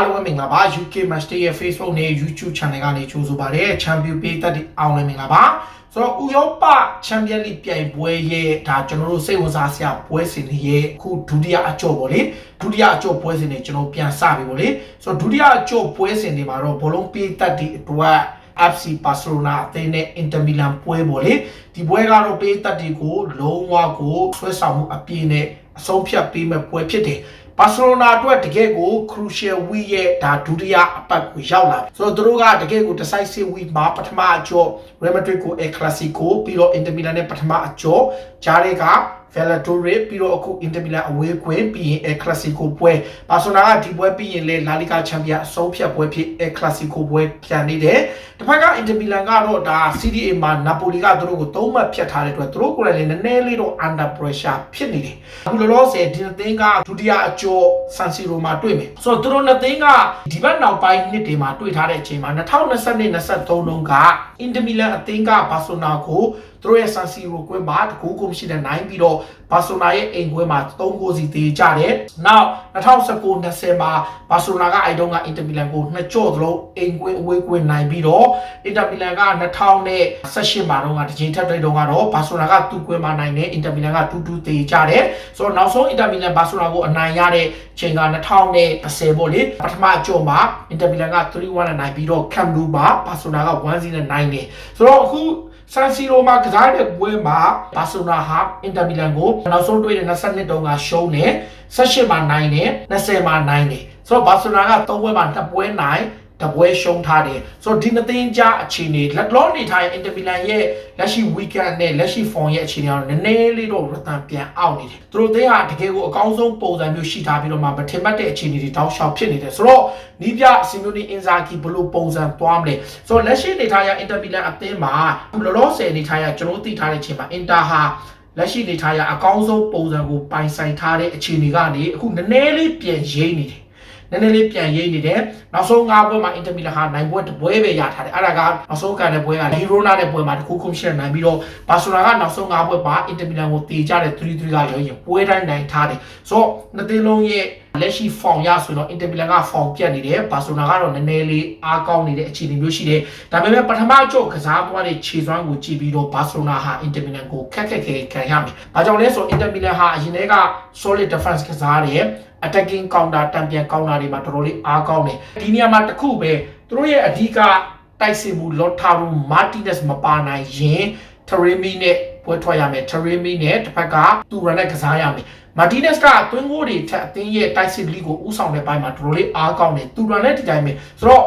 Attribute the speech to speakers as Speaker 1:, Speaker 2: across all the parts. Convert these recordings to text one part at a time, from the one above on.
Speaker 1: အားလုံးပဲမင်္ဂလာပါ UK Master ရဲ့ Facebook နဲ့ YouTube Channel ကနေကြိုဆိုပါရစေ Champion ပေးသက်တဲ့အောင်လည်းမင်္ဂလာပါဆိုတော့ဥရောပချန်ပီယံလိပြိုင်ပွဲရဲ့ဒါကျွန်တော်တို့စိတ်ဝင်စားစရာပွဲစဉ်တွေရဲ့အခုဒုတိယအကြော့ပေါ့လေဒုတိယအကြော့ပွဲစဉ်တွေကျွန်တော်ပြန်စပြီပေါ့လေဆိုတော့ဒုတိယအကြော့ပွဲစဉ်တွေမှာတော့ဘောလုံးပေးသက်တဲ့အတွက် FC Barcelona အသင်းနဲ့ Inter Milan ပွဲပေါ့လေဒီပွဲကတော့ပေးသက်တွေကိုလုံးဝကိုဆွဲဆောင်မှုအပြည့်နဲ့အဆုံးဖြတ်ပေးမဲ့ပွဲဖြစ်တယ် ဘာစီလိုနာအတွက်တကယ်ကို crucial week ရဲ့ဒါဒုတိယအပတ်ကိုရောက်လာပြီဆိုတော့သူတို့ကတကယ်ကို decisive week မှာပထမအကျော် Real Madrid ကို El Clasico ပြီးတော့ Inter Milan နဲ့ပထမအကျော်ဂျားတွေက Valladolid ပြီးတော့အခု Inter Milan အဝေးကွင်းပြီးရင် El Clasico ပွဲဘာစီလိုနာကဒီပွဲပြီးရင်လေ La Liga Champions အဆုံးဖြတ်ပွဲဖြစ် El Clasico ပွဲပြန်နေတယ်တစ်ဖက်က Inter Milan ကတော့ဒါ CDA မှာ Napoli ကသူတို့ကိုသုံးမှတ်ဖြတ်ထားတဲ့အတွက်သူတို့ကိုယ်တိုင်လည်းနည်းနည်းလေးတော့ under pressure ဖြစ်နေတယ်အခုလောလောဆယ်ဒီသင်းကဒုတိယအကျော် San Siro မှာတွေ့မယ်ဆိုတော့သူတို့နှစ်သင်းကဒီဘက်နောက်ပိုင်းနှစ်တွေမှာတွေ့ထားတဲ့အချိန်မှာ2022 23တုန်းက Inter Milan အသင်းက Barcelona ကိုသူတို့ရဲ့ San Siro ကွင်းမှာတကူကိုမရှိတဲ့နိုင်ပြီးတော့ Barcelona ရဲ့အိမ်ကွင်းမှာ3ဂိုးစီသေးကြတယ်။နောက်2019 20မှာ Barcelona ကအိုင်တုန်းက Inter Milan ကိုနှစ်ကြော့သလုံးအိမ်ကွင်းအဝေးကွင်းနိုင်ပြီးတော့ Inter Milan က2018မှာတော့တစ်ချိန်ထပ်တိုက်တော့ကတော့ Barcelona ကသူ့ကွင်းမှာနိုင်တယ် Inter Milan က2-2သေးကြတယ်။ဆိုတော့နောက်ဆုံး Inter Milan Barcelona ကိုအနိုင်ရတဲ့ချိန်က2010ပေါ့လေပထမအကြော့မှာ Inter Milan က3-1နဲ့နိုင်ပြီးတော့ Camp Nou မှာ Barcelona က1-0နဲ့နိုင်တယ်။ဆိုတော့အခု ဆန်စီရိုမှာကစားတဲ့ပွဲမှာဘာဆိုနာဟာအင်တာမီလန်ကိုနောက်ဆုံးတွေ့တဲ့22တုန်းကရှုံးတယ်18မှာနိုင်တယ်20မှာနိုင်တယ်ဆိုတော့ဘာဆိုနာက3ပွဲမှာ2ပွဲနိုင် တပွဲရှုံးထားတယ်ဆိုတော့ဒီနှစ်သင်းကြားအခြေအနေလက်လောနေထိုင်အင်တာမီလန်ရဲ့လက်ရှိ weekend နဲ့လက်ရှိ form ရဲ့အခြေအနေကတော့နည်းနည်းလေးတော့ရတန်ပြန်အောက်နေတယ်သူတို့သင်းဟာတကယ်ကိုအကောင်းဆုံးပုံစံမျိုးရှိထားပြီးတော့မှမထင်မှတ်တဲ့အခြေအနေတွေတောက်လျှောက်ဖြစ်နေတယ်ဆိုတော့နီးပြစီမျိုးနီအင်ဇာကီဘလို့ပုံစံသွားမလဲဆိုတော့လက်ရှိနေထိုင်ရအင်တာမီလန်အသင်းမှာလောလောဆယ်နေထိုင်ရကျွန်တော်သိထားတဲ့အချိန်မှာအင်တာဟာလက်ရှိနေထားရအကောင်းဆုံးပုံစံကိုပိုင်ဆိုင်ထားတဲ့အခြေအနေကနေအခုနည်းနည်းလေးပြန်ရိမ့်နေတယ် နည်းနည်းလေးပြန်ရိပ်နေတယ်နောက်ဆုံး၅ပွဲမှာအင်တာမီလန်ဟာနိုင်ပွဲတစ်ပွဲပဲရထားတယ်အဲ့ဒါကနောက်ဆုံးကန်တဲ့ပွဲကလီရိုနာတဲ့ပွဲမှာတခုခုရှိနေနိုင်ပြီးတော့ဘာဆိုနာကနောက်ဆုံး၅ပွဲမှာအင်တာမီလန်ကိုတေချတဲ့3-3ကရောရင်ပွဲတိုင်းနိုင်ထားတယ်ဆိုတော့နှစ်သင်းလုံးရဲ့လက်ရှိ form ရဆိုတော့အင်တာမီလန်က form ပြတ်နေတယ်ဘာဆိုနာကတော့နည်းနည်းလေးအားကောင်းနေတဲ့အခြေအနေမျိုးရှိတယ်ဒါပေမဲ့ပထမအကျော့ကစားသွားတဲ့ခြေစွမ်းကိုကြည့်ပြီးတော့ဘာဆိုနာဟာအင်တာမီလန်ကိုခက်ခက်ခဲခံရမယ်။ဘာကြောင့်လဲဆိုတော့အင်တာမီလန်ဟာအရင်က solid defense ကစားတယ် attacking counter တံပြန် counter တွေမှာတော်တော်လေးအားကောင်းတယ်ဒီနေရာမှာတစ်ခုပဲသူတို့ရဲ့အဓိကတိုက်စစ်မှု Lautaro Martinez မပါနိုင်ရင် Taremi နဲ့ပွဲထွက်ရမယ် Taremi နဲ့တစ်ဖက်ကသူရနဲ့ကစားရမယ် Martinez ကတွင်းကိုတွေထက်အသင်းရဲ့တိုက်စစ်လီကိုဥဆောင်တဲ့ဘိုင်းမှာတော်တော်လေးအားကောင်းတယ်သူရနဲ့ဒီတိုင်းပဲဆိုတော့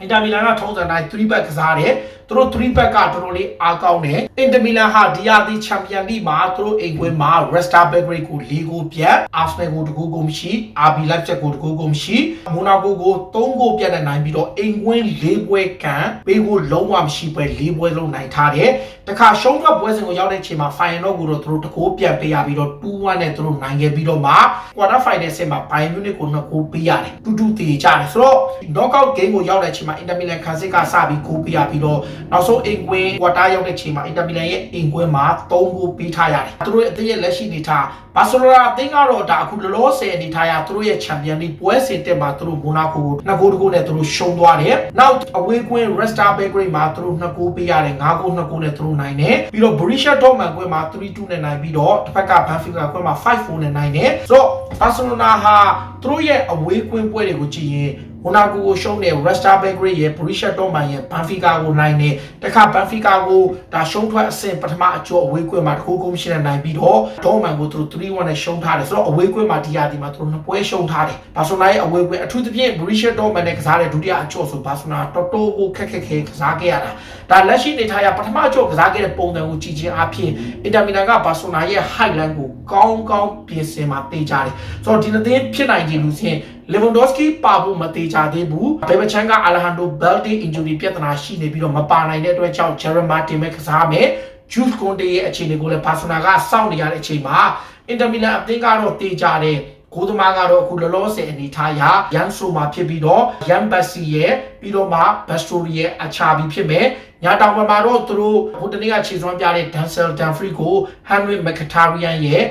Speaker 1: အင်တာမီလန်ကထုံးစံတိုင်း3 back ကစားတယ် သူတို့3 back ကတော်တော်လေးအားကောင်းတယ်အင်တာမီလန်ဟာဒီယာဒီချန်ပီယံလိမှာသူတို့အိမ်ကွင်းမှာ Resta Belgrade ကို၄ဂိုးပြတ် Arsenal ကိုတကူကိုမရှိ RB Leipzig ကိုတကူကိုမရှိ Monaco ကို3ဂိုးပြတ်နဲ့နိုင်ပြီးတော့အိမ်ကွင်း၄ပွဲကန်ပေးကိုလုံးဝမရှိပွဲ၄ပွဲလုံးနိုင်ထားတယ်တခါရှုံးထွက်ပွဲစဉ်ကိုရောက်တဲ့ချိန်မှာ final ကိုတော့သူတို့တကူပြတ်ပေးရပြီးတော့2-1နဲ့သူတို့နိုင်ခဲ့ပြီးတော့မှ quarter final ဆင်မှာ Bayern Munich ကို2ဂိုးပေးရတယ်တူတူတည်ကြတယ်ဆိုတော့ knockout game ကိုရောက်တဲ့ချိန်မှာ Inter Milan ခန်းစစ်ကစပြီးဂိုးပေးရပြီးတော့နောက်ဆုံးအိမ်ကွင်း quarter ရောက်တဲ့ချိန်မှာ Inter Milan ရဲ့အိမ်ကွင်းမှာ3ဂိုးပေးထားရတယ်သူတို့ရဲ့အသင်းရဲ့လက်ရှိအနေထားဘာစီလိုနာအသင်းကတော့ဒါအခုလောလောဆယ်အနေထားရသူတို့ရဲ့ချန်ပီယံလိပွဲစဉ်တက်မှာသူတို့မိုနာကိုကို2ဂိုးတကိုးနဲ့သူတို့ရှုံးသွားတယ်နောက်အဝေးကွင်း Resta Belgrade မှာသူတို့2ဂိုးပေးရတယ်5ဂိုး2ဂိုးနဲ့သူတို့နိုင်တယ်ပြီးတော့ Borussia Dortmund ကွင်းမှာ3-2နဲ့နိုင်ပြီးတော့တစ်ဖက်က Benfica ကွင်းမှာ5-4နဲ့နိုင်တယ်ဆိုတော့ဘာစီလိုနာဟာသူတို့ရဲ့အဝေးကွင်းပွဲတွေကိုကြည့်ရင် မိုနာကိုကိုရှုံးတယ် Resta Belgrade ရဲ့ Borussia Dortmund ရဲ့ Benfica ကိုနိုင်တယ်တခါ Benfica ကိုဒါရှုံးထွက်အဆင့်ပထမအကျော်အဝေးကွင်းမှာတခုခုမရှိတဲ့နိုင်ပြီးတော့ Dortmund ကိုသူတို့3-1နဲ့ရှုံးထားတယ်ဆိုတော့အဝေးကွင်းမှာဒီယာဒီမှာသူတို့နှစ်ပွဲရှုံးထားတယ်ဘာဆိုနာရဲ့အဝေးကွင်းအထူးသဖြင့် Borussia Dortmund နဲ့ကစားတဲ့ဒုတိယအကျော်ဆိုဘာဆိုနာတော်တော်ကိုခက်ခက်ခဲကစားခဲ့ရတာဒါလက်ရှိနေထားရပထမအကျော်ကစားခဲ့တဲ့ပုံစံကိုကြည့်ချင်းအဖြစ် Inter Milan ကဘာဆိုနာရဲ့ highlight ကိုကောင်းကောင်းပြင်ဆင်มาတေးကြတယ်ဆိုတော့ဒီနှစ်သင်းဖြစ်နိုင်ခြင်းလို့ ဆိုရင် Lewandowski ပါဖို့မသေးကြသေးဘူးဘယ်မချမ်းက Alejandro Balde injury ပြဿနာရှိနေပြီးတော့မပါနိုင်တဲ့အတွက်ကြောင့် Jeremy Martin ပဲကစားမယ် Jules Conte ရဲ့အခြေအနေကိုလည်း Barcelona ကစောင့်နေရတဲ့အချိန်မှာ Inter Milan အသင်းကတော့တေးကြတယ်ကိုသမားကတော့အခုလောလောဆယ်အနေထားရရန်ဆိုမှာဖြစ်ပြီးတော့ရန်ဘတ်စီရဲ့ပြီးတော့မှဘက်စတိုရီရဲ့အချာဘီဖြစ်မယ်ညာတောင်ဘက်မှာတော့သူတို့ဟိုတနေ့ကခြေစွမ်းပြတဲ့ Denzel Dumfries ကို Henry Mkhitaryan ရဲ့ Nicolo Barella နဲ့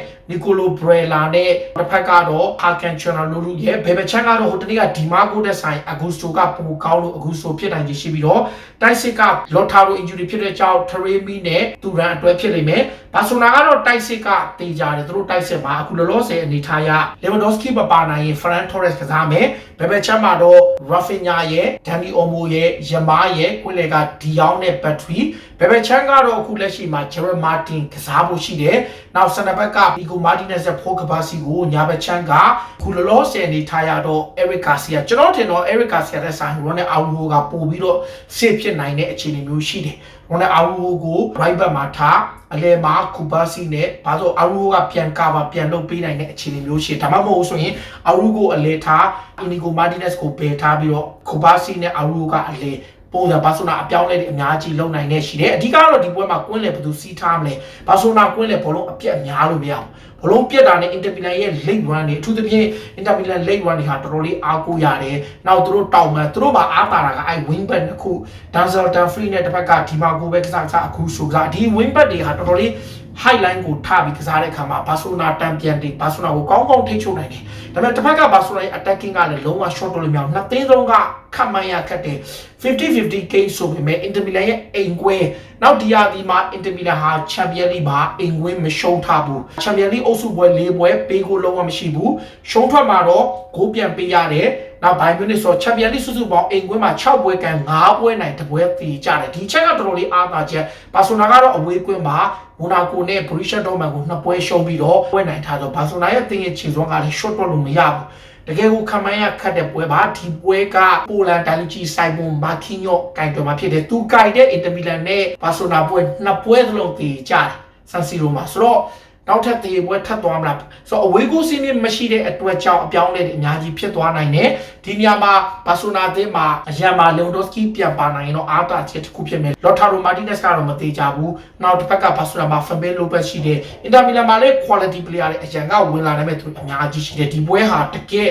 Speaker 1: တစ်ဖက်ကတော့ Hakan Çalhanoğlu ရဲ့ဘယ်ဘက်ချမ်းကတော့ဟိုတနေ့ကဒီမာကိုတဲ့ဆိုင် Augusto ကပိုကောင်းလို့ Augusto ဖြစ်နိုင်ခြေရှိပြီးတော့တိုက်စစ်က Lautaro injury ဖြစ်တဲ့ကြောင့် Taremi နဲ့သူရန်အတွဲဖြစ်လိမ့်မယ် ဘာဆိုနာကတော့တိုက်စစ်ကတေးကြတယ်သူတို့တိုက်စစ်မှာအခုလောလောဆယ်အနေထားရ Lewandowski မပါနိုင်ရင် Ferran Torres ကစားမယ်ဘယ်ဘက်ချမ်းမှာတော့ Rafinha ရဲ့ Dani Olmo ရဲ့ Yamal ရဲ့ကွင်းလေက Dion နဲ့ Battery ဘယ်ဘက်ချမ်းကတော့အခုလက်ရှိမှာ Gerard Martin ကစားဖို့ရှိတယ်နောက်ဆန်နဘက်က Pico Martinez ရဲ့ Paul Kabasi ကိုညာဘက်ချမ်းကအခုလောလောဆယ်အနေထားရတော့ Eric Garcia ကျွန်တော်ထင်တော့ Eric Garcia တဲ့ဆိုင် Ronald Araujo ကပို့ပြီးတော့ save ဖြစ်နိုင်တဲ့အခြေအနေမျိုးရှိတယ်။ Ronald Araujo ကို right back မှာထားအလဲမှာ Kubasi နဲ့ဘာလို့ Araujo ကပြန်ကာပါပြန်လုပ်ပေးနိုင်တဲ့အခြေအနေမျိုးရှိတယ်။ဒါမှမဟုတ်ဆိုရင် Araujo ကိုအလဲထား Inigo Martinez ကိုပယ်ထားပြီးတော့ Kubasi နဲ့ Araujo ကအလဲပုံစံဘာဆိုနာအပြောင်းလဲတွေအများကြီးလုံနိုင်နေရှိတယ်အဓိကတော့ဒီပွဲမှာကွင်းလေဘယ်သူစီးထားမလဲဘာဆိုနာကွင်းလေဘောလုံးအပြက်အများလို့မရဘူးဘ လုံးပြက်တာနဲ့ Inter Milan ရဲ့ late run တွေအထူးသဖြင့် Inter Milan late run တွေဟာတော်တော်လေးအားကိုးရတယ်နောက်သူတို့တောင်မှသူတို့မှာအားတာတာကအဲ wing back တစ်ခု Denzel Dumfries နဲ့တစ်ဖက်ကဒီမာကိုပဲကစားကစားအခုဆိုကစားဒီ wing back တွေဟာတော်တော်လေး high line ကိုထားပြီးကစားတဲ့အခါမှာဘာဆိုနာတန်ပြန်တွေဘာဆိုနာကိုကောင်းကောင်းထိချုပ်နိုင်တယ်ဒါပေမဲ့တစ်ဖက်ကဘာဆိုနာရဲ့ attacking ကလည်းလုံးဝ short တော့လို့မရဘူးနှစ်သိန်းလုံးကခတ်မှန်းရခက်တယ်50-50 case ဆိုပေမဲ့ Inter Milan ရဲ့အိမ်ကွဲနောက်ဒီယာဒီမှာ Inter Milan ဟာ Champions League မှာအိမ်ကွင်းမရှုံးထားဘူး Champions League အုပ်စုပွဲ၄ပွဲပေးကိုလုံးဝမရှိဘူးရှုံးထွက်မှာတော့ဂိုးပြန်ပေးရတယ်နောက်ဘိုင်မြူနစ်ဆိုချန်ပီယံလိစုစုပေါင်းအိမ်ကွင်းမှာ6ပွဲကန်5ပွဲနိုင်တပွဲတည်ကြတယ်ဒီချက်ကတော်တော်လေးအားသာချက်ဘာဆိုနာကတော့အဝေးကွင်းမှာ မိုနာကိုနဲ့ဘရီရှက်ဒေါမန်ကိုနှစ်ပွဲရှုံးပြီးတော့ပွဲနိုင်ထားဆိုဘာဆိုနာရဲ့တင်ရဲ့ခြေစွမ်းကလည်း short တော့လို့မရဘူးတကယ်ကိုခမန်းရခတ်တဲ့ပွဲပါဒီပွဲကပိုလန်တိုင်လူကြီးဆိုင်မွန်မာကင်းယော့ကင်တော်မှာဖြစ်တယ်သူကင်တဲ့အင်တာမီလန်နဲ့ဘာဆိုနာပွဲနှစ်ပွဲသလုံးတည်ကြတယ်ဆန်စီရိုမှာဆိုတော့ နောက်ထပ်တည်ပွဲထပ်သွားမလားဆိုတော့အဝေးကိုစီးမြင့်မရှိတဲ့အတွက်ကြောင့်အပြောင်းအလဲတွေအများကြီးဖြစ်သွားနိုင်တယ်ဒီနေရာမှာဘာဆိုနာသင်းမှာအရန်မှာလေဝဒိုစကီပြန်ပါနိုင်ရင်တော့အားတာချက်တစ်ခုဖြစ်မယ်လော်တာရိုမာတီနက်စ်ကတော့မသေးကြဘူးနောက်တစ်ဖက်ကဘာဆိုနာမှာဖဘဲလိုဘက်ရှိတယ်အင်တာမီလန်မှာလည်း quality player တွေအရန်ကဝင်လာနိုင်မဲ့သူအများကြီးရှိတယ်ဒီပွဲဟာတကယ်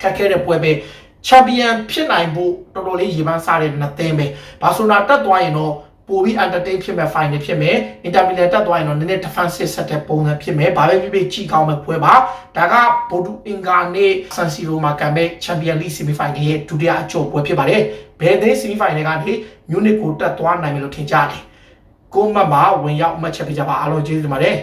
Speaker 1: ခက်ခဲတဲ့ပွဲပဲချန်ပီယံဖြစ်နိုင်ဖို့တော်တော်လေးရေပန်းစားတဲ့နှစ်သင်းပဲဘာဆိုနာတက်သွားရင်တော့ ပိုပြီး entertain ဖြစ်မဲ့ final ဖြစ်မယ် Inter Milan တက်သွားရင်တော့နည်းနည်း defensive ဆက်တဲ့ပုံစံဖြစ်မယ်ဘာပဲဖြစ်ဖြစ်ကြီးကောင်းမဲ့ပွဲပါဒါကဗိုလ်တူအင်္ဂါနေ့ San Siro မှာကံမဲ့ Champions League semi final ရဲ့ဒုတိယအကျော်ပွဲဖြစ်ပါတယ်ဘယ်သင်း semi final ကနေ Munich ကိုတက်သွားနိုင်မယ်လို့ထင်ကြတယ်ကိုမတ်မှာဝင်ရောက်အမှတ်ချက်ပေးကြပါအားလုံးကျေးဇူးတင်ပါတယ်